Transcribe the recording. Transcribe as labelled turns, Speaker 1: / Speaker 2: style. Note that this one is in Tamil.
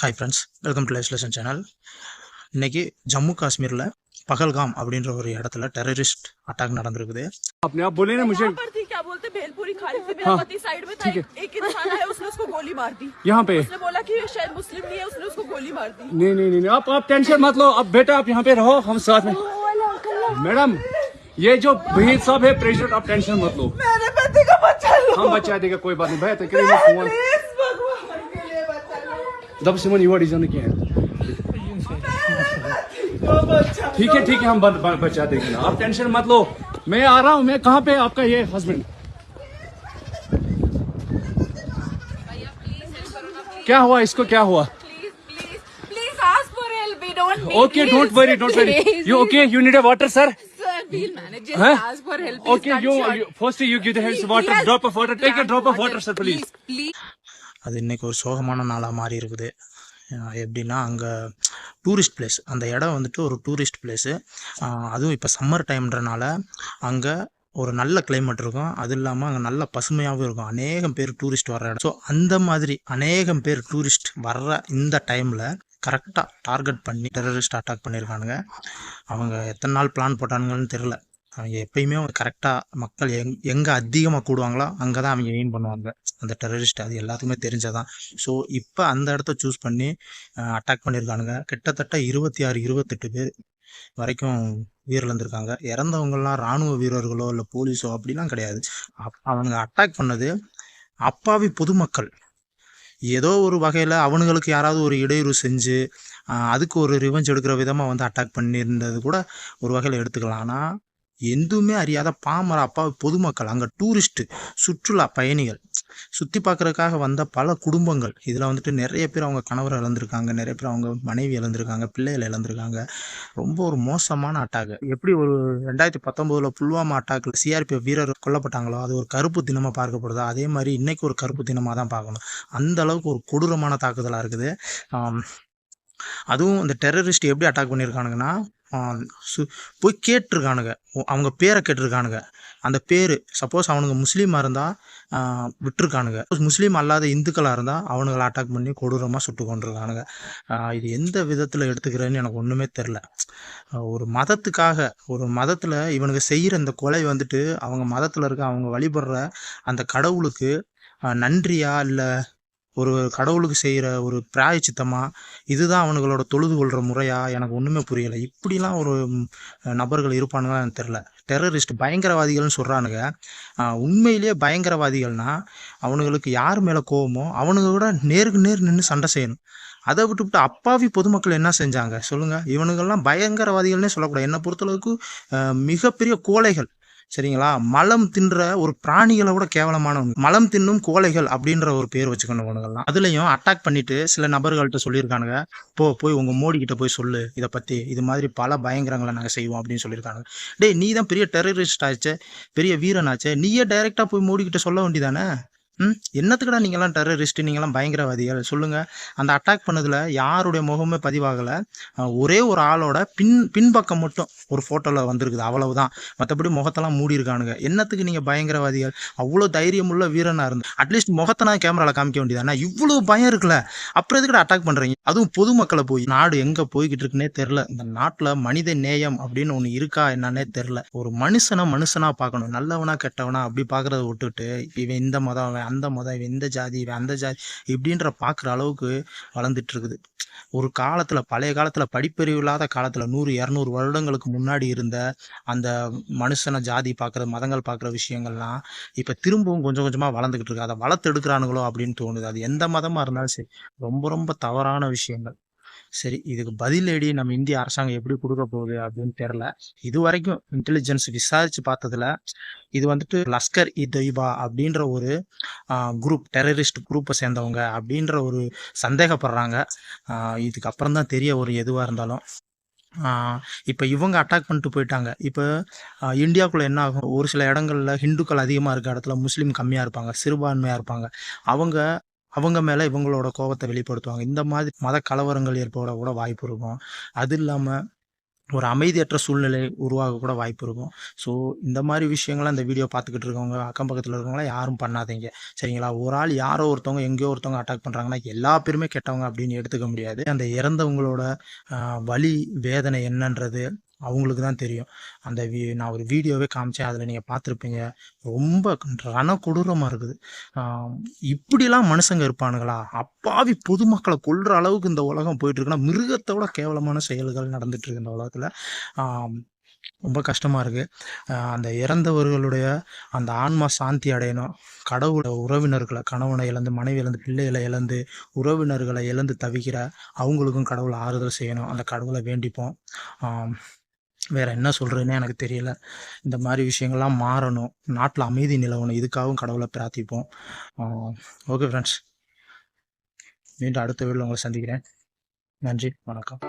Speaker 1: hi friends welcome to life lesson channel இன்னைக்கு ஜம்மு காஷ்மீரில் பகல்காம் அப்படின்ற ஒரு இடத்துல டெரரிஸ்ட் அட்டாக் நடந்திருக்குது
Speaker 2: आपने आप बोले ना मुझे
Speaker 3: यहाँ पर थी क्या बोलते भेलपुरी खाली थी मेरा पति साइड में था एक, एक इंसान आया उसने उसको गोली मार दी
Speaker 2: यहाँ पे
Speaker 3: उसने बोला कि ये शायद मुस्लिम नहीं है उसने उसको गोली मार दी
Speaker 2: नहीं नहीं नहीं नहीं, आप आप टेंशन मत लो अब बेटा आप यहाँ पे रहो हम साथ में मैडम ये जो भहीर साहब है प्रेसिडेंट आप टेंशन मत लो
Speaker 3: मेरे पति को बचा लो
Speaker 2: हम बचा देगा कोई बात नहीं भैया तो करिए फोन
Speaker 3: जब
Speaker 2: से मन युवा रीजन के हैं। ठीक है ठीक है, हम बचा देंगे आप टेंशन मत लो। मैं आ रहा हूँ, मैं कहाँ पे आपका ये हस्बैंड क्या हुआ इसको, क्या हुआ?
Speaker 4: Okay don't
Speaker 2: worry
Speaker 4: don't
Speaker 2: worry you okay you need a water
Speaker 4: sir
Speaker 2: okay you first you give the
Speaker 4: help
Speaker 2: water drop of water take a drop of water sir please
Speaker 4: please
Speaker 1: அது இன்னைக்கு ஒரு சோகமான நாளாக மாறி இருக்குது. எப்படின்னா அங்கே டூரிஸ்ட் பிளேஸ் அந்த இடம் வந்துட்டு ஒரு டூரிஸ்ட் பிளேஸு அதுவும் இப்போ சம்மர் டைம்ன்றனால அங்கே ஒரு நல்ல கிளைமேட் இருக்கும். அது இல்லாமல் அங்கே நல்ல பசுமையாகவும் இருக்கும். அநேகம் பேர் டூரிஸ்ட் வர்ற இடம். ஸோ அந்த மாதிரி அநேகம் பேர் டூரிஸ்ட் வர்ற இந்த டைமில் கரெக்டாக டார்கெட் பண்ணி டெரரிஸ்ட் அட்டாக் பண்ணியிருக்கானுங்க அவங்க எத்தனை நாள் பிளான் போட்டானுங்கன்னு தெரில அவங்க எப்பயுமே அவங்க கரெக்டாக மக்கள் எங் எங்கே அதிகமாக கூடுவாங்களோ அங்கே தான் அவங்க எயின் பண்ணுவாங்க. அந்த டெரரிஸ்ட் அது எல்லாத்துக்குமே தெரிஞ்சதான் ஸோ இப்போ அந்த இடத்த சூஸ் பண்ணி அட்டாக் பண்ணியிருக்கானுங்க. கிட்டத்தட்ட இருபத்தி ஆறு இருபத்தெட்டு பேர் வரைக்கும் உயிரிழந்திருக்காங்க. இறந்தவங்கலாம் இராணுவ வீரர்களோ இல்லை போலீஸோ அப்படிலாம் கிடையாது. அப்- அவனுங்க அட்டாக் பண்ணது அப்பாவி பொதுமக்கள். ஏதோ ஒரு வகையில் அவனுங்களுக்கு யாராவது ஒரு இடையூறு செஞ்சு அதுக்கு ஒரு ரிவெஞ்ச் எடுக்கிற விதமாக வந்து அட்டாக் பண்ணியிருந்தது கூட ஒரு வகையில் எடுத்துக்கலாம். ஆனால் எதுவுமே அறியாத பாமர அப்பா பொதுமக்கள் அங்கே டூரிஸ்ட்டு சுற்றுலா பயணிகள். சுற்றி பார்க்குறதுக்காக வந்த பல குடும்பங்கள். இதில் வந்துட்டு நிறைய பேர் அவங்க கணவர் இழந்திருக்காங்க நிறைய பேர் அவங்க மனைவி இழந்திருக்காங்க பிள்ளைகள் இழந்திருக்காங்க. ரொம்ப ஒரு மோசமான அட்டாக் எப்படி ஒரு ரெண்டாயிரத்தி பத்தொம்போதில் புல்வாமா அட்டாக்கில் சிஆர்பிஎஃப் வீரர் கொல்லப்பட்டாங்களோ அது ஒரு கருப்பு தினமாக பார்க்கப்படுதோ. அதே மாதிரி இன்றைக்கி ஒரு கருப்பு தினமாக தான் பார்க்கணும். அந்த அளவுக்கு ஒரு கொடூரமான தாக்குதலாக இருக்குது. அதுவும் இந்த டெரரிஸ்ட் எப்படி அட்டாக் பண்ணியிருக்கானுங்கன்னா சு- போய் கேட்டிருக்கானுங்க. அவங்க பேரை கேட்டிருக்கானுங்க. அந்த பேர் சப்போஸ் அவனுங்க முஸ்லீமாக இருந்தால் விட்டுருக்கானுங்க. முஸ்லீம் அல்லாத இந்துக்களாக இருந்தால் அவனுங்களை அட்டாக் பண்ணி கொடூரமாக சுட்டு கொண்டிருக்கானுங்க இது எந்த விதத்தில் எடுத்துக்கிறேன்னு எனக்கு ஒன்றுமே தெரில ஒரு மதத்துக்காக ஒரு மதத்தில் இவனுங்க செய்கிற இந்த கொலை வந்துட்டு அவங்க மதத்தில் இருக்க அவங்க வழிபடுற அந்த கடவுளுக்கு நன்றியா இல்லை ஒரு கடவுளுக்கு செய்கிற ஒரு பிராயச்சித்தமா இதுதான் அவனுங்களோட தொழுது கொள்கிற முறையா? எனக்கு ஒன்றுமே புரியலை. இப்படிலாம் ஒரு நபர்கள் இருப்பானுங்களா எனக்கு தெரில டெரரிஸ்ட் பயங்கரவாதிகள்னு சொல்கிறானுங்க உண்மையிலேயே பயங்கரவாதிகள்னா அவனுங்களுக்கு யார் மேலே கோவமோ அவனுங்க கூட நேருக்கு நேர் நின்று சண்டை செய்யணும். அதை விட்டுவிட்டு அப்பாவி பொதுமக்கள் என்ன செஞ்சாங்க? சொல்லுங்கள் இவனுங்கள்லாம் பயங்கரவாதிகள்னே சொல்லக்கூடாது. என்னை பொறுத்தளவுக்கு மிகப்பெரிய கோழைகள். சரிங்களா? மலம் தின்ற ஒரு பிராணிகளை விட கேவலமானவங்க. மலம் தின்னும் கோழைகள் அப்படின்ற ஒரு பேர் வச்சுக்கணும் இவனுங்கெல்லாம் அதுலயும் அட்டாக் பண்ணிட்டு சில நபர்கள்ட்ட சொல்லியிருக்கானுங்க. போ போய் உங்க மோடி கிட்ட போய் சொல்லு. இதை பத்தி. இது மாதிரி பல பயங்கரங்களை நாங்க செய்வோம் அப்படின்னு சொல்லியிருக்காங்க. டேய் நீ தான் பெரிய டெரரிஸ்ட் ஆச்சு. பெரிய வீரன் ஆச்சு நீயே டைரக்டா போய் மோடி கிட்ட சொல்ல வேண்டியதானே? ம்? என்னத்துக்குடா நீங்களாம் டெரரிஸ்ட் நீங்களாம் பயங்கரவாதிகள். சொல்லுங்க. அந்த அட்டாக் பண்ணதுல யாருடைய முகமே பதிவாகலை. ஒரே ஒரு ஆளோட பின் பின்பக்கம் மட்டும் ஒரு ஃபோட்டோவில் வந்திருக்குது. அவ்வளவுதான். மற்றபடி முகத்தெல்லாம் மூடி இருக்கானுங்க என்னத்துக்கு நீங்கள் பயங்கரவாதிகள்? அவ்வளோ தைரியமுள்ள வீரனாக இருந்து அட்லீஸ்ட் முகத்தை நான் கேமராவில் காமிக்க வேண்டியதானே இவ்வளோ பயம் இருக்குல்ல? அப்புறம் எதுக்கட அட்டாக் பண்ணுறீங்க அதுவும் பொதுமக்களை போய் நாடு எங்கே போய்கிட்டு இருக்குன்னே தெரில இந்த நாட்டில் மனித நேயம் அப்படின்னு ஒன்று இருக்கா என்னன்னே தெரில ஒரு மனுஷனை மனுஷனாக பார்க்கணும். நல்லவனா கெட்டவனா அப்படி பார்க்குறத விட்டுட்டு இவன் இந்த மதம் இவன் அந்த மதம் இவன் இந்த ஜாதி இவன் அந்த ஜாதி இப்படின்ற பார்க்குற அளவுக்கு வளர்ந்துட்டு இருக்குது ஒரு காலத்தில் பழைய காலத்தில் படிப்பறிவு இல்லாத காலத்தில் நூறு இரநூறு வருடங்களுக்கு முன்னாடி இருந்த அந்த மனுஷனை ஜாதி பார்க்குற மதங்கள் பார்க்குற விஷயங்கள்லாம் இப்போ திரும்பவும் கொஞ்சம் கொஞ்சமாக வளர்ந்துக்கிட்டு இருக்கு. அதை வளர்த்து எடுக்கிறானுங்களோ அப்படின்னு தோணுது. அது எந்த மதமாக இருந்தாலும் சரி ரொம்ப ரொம்ப தவறான விஷயங்கள். சரி இதுக்கு பதிலடி நம்ம இந்திய அரசாங்கம் எப்படி கொடுக்க போகுது அப்படின்னு தெரில இது வரைக்கும் இன்டெலிஜென்ஸ் விசாரிச்சு பார்த்ததுல இது வந்துட்டு லஸ்கர் இ தொய்பா அப்படின்ற ஒரு குரூப் டெரரிஸ்ட் குரூப்பை சேர்ந்தவங்க அப்படின்ற ஒரு சந்தேகப்படுறாங்க. ஆஹ் இதுக்கப்புறம் தான் தெரிய ஒரு எதுவாக இருந்தாலும். இப்போ இவங்க அட்டாக் பண்ணிட்டு போயிட்டாங்க. இப்போ இந்தியாவுக்குள்ளே என்ன ஆகும்? ஒரு சில இடங்கள்ல ஹிந்துக்கள் அதிகமாக இருக்க இடத்துல முஸ்லீம் கம்மியாக இருப்பாங்க சிறுபான்மையாக இருப்பாங்க. அவங்க அவங்க மேலே இவங்களோட கோபத்தை வெளிப்படுத்துவாங்க. இந்த மாதிரி மத கலவரங்கள் ஏற்பட கூட வாய்ப்பு இருக்கும். அது இல்லாமல் ஒரு அமைதியற்ற சூழ்நிலை உருவாக கூட வாய்ப்பு இருக்கும். ஸோ இந்த மாதிரி விஷயங்கள்லாம் இந்த வீடியோ பார்த்துக்கிட்டு இருக்கவங்க அக்கம் பக்கத்தில் இருக்கவங்களாம் யாரும் பண்ணாதீங்க. சரிங்களா? ஒரு ஆள் யாரோ ஒருத்தவங்க எங்கேயோ ஒருத்தவங்க அட்டாக் பண்ணுறாங்கன்னா எல்லா பேருமே கெட்டவங்க அப்படின்னு எடுத்துக்க முடியாது. அந்த இறந்தவங்களோட வலி வேதனை என்னன்றது அவங்களுக்கு தான் தெரியும். அந்த வீ நான் ஒரு வீடியோவே காமிச்சேன். அதில் நீங்கள் பார்த்துருப்பீங்க. ரொம்ப ரண கொடூரமாக இருக்குது. இப்படிலாம் மனுஷங்க இருப்பானுங்களா? அப்பாவி பொதுமக்களை கொள்கிற அளவுக்கு இந்த உலகம் போயிட்டுருக்குன்னா மிருகத்தோட கேவலமான செயல்கள் நடந்துட்டுருக்கு இந்த உலகத்தில். ரொம்ப கஷ்டமாக இருக்குது அந்த இறந்தவர்களுடைய அந்த ஆன்மா சாந்தி அடையணும். கடவுளை உறவினர்களை கணவனை இழந்து மனைவி இழந்து பிள்ளைகளை இழந்து உறவினர்களை இழந்து தவிக்கிற அவங்களுக்கும் கடவுளை ஆறுதல் செய்யணும். அந்த கடவுளை வேண்டிப்போம். வேற என்ன சொல்கிறதுனே எனக்கு தெரியல. இந்த மாதிரி விஷயங்கள்லாம் மாறணும். நாட்டில் அமைதி நிலவணும். இதுக்காகவும் கடவுளை பிரார்த்திப்போம். ஓகே ஃப்ரெண்ட்ஸ் மீண்டும் அடுத்த வீடியோவில் உங்களை சந்திக்கிறேன். நன்றி. வணக்கம்.